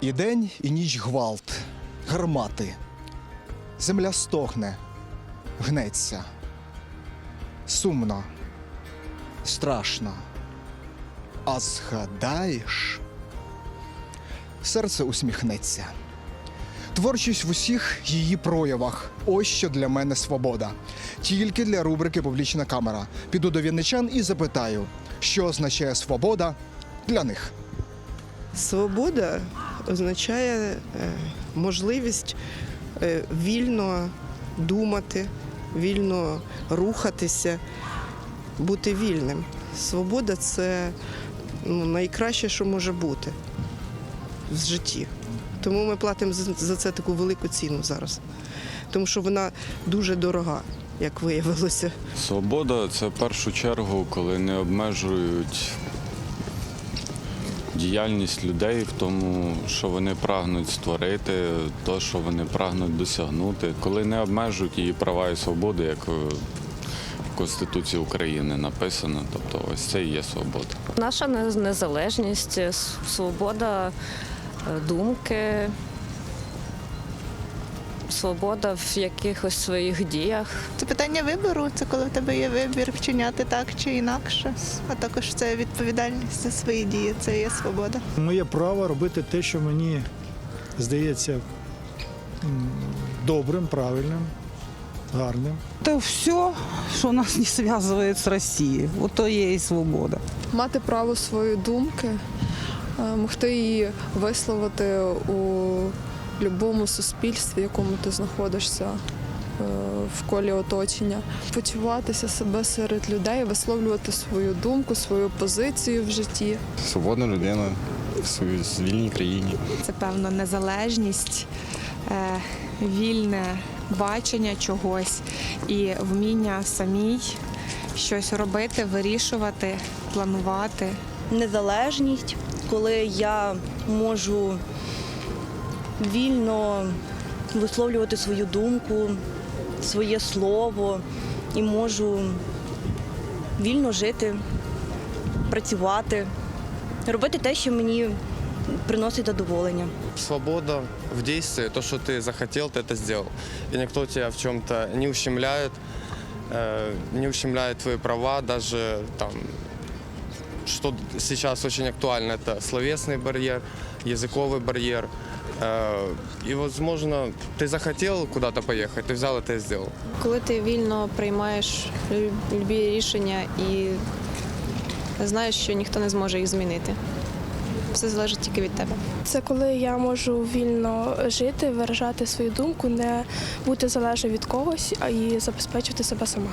І день, і ніч гвалт, гармати. Земля стогне, гнеться. Сумно, страшно. А згадаєш, серце усміхнеться. Творчість в усіх її проявах. Ось що для мене свобода. Тільки для рубрики Публічна камера. Піду до вінничан і запитаю, що означає свобода для них. Свобода означає е, можливість е, вільно думати, вільно рухатися, бути вільним. Свобода це ну, найкраще, що може бути в житті. Тому ми платимо за за це таку велику ціну зараз. Тому що вона дуже дорога, як виявилося. Свобода це в першу чергу, коли не обмежують діяльність людей в тому, що вони прагнуть створити, то, що вони прагнуть досягнути, коли не обмежують її права і свободи, як в Конституції України написано. Тобто ось це і є свобода. Наша незалежність, свобода е, думки, свобода в якихось своїх діях. Це питання вибору, це коли в тебе є вибір вчиняти так чи інакше, а також це відповідальність за свої дії, це є свобода. Моє право робити те, що мені здається добрим, правильним, гарним. Это все, что нас не связывает с Россией. Вот то є і свобода. мати право своєї думки, могти її висловити у будь-якому суспільстві, в якому ти знаходишся е, в колі оточення, почуватися себе серед людей, висловлювати свою думку, свою позицію в житті. свободна людина в своїй вільній країні. Це певно незалежність, е, вільне бачення чогось і вміння самій щось робити, вирішувати, планувати. незалежність, коли я можу вільно висловлювати свою думку, своє слово і можу вільно жити, працювати, робити те, що мені приносить задоволення. Свобода в действии, то, что ты захотел, ты это сделал. И никто тебя в чем-то не ущемляет, э, не ущемляет твои права, даже там, что сейчас очень актуально, это словесный барьер, языковый барьер. Э, и, возможно, ты захотел куда-то поехать, ты взял это и сделал. Коли ти вільно приймаєш любі рішення і знаєш, що ніхто не зможе їх змінити. Все залежить тільки від тебе. Це коли я можу вільно жити, виражати свою думку, не бути залежною від когось, а і забезпечити себе сама.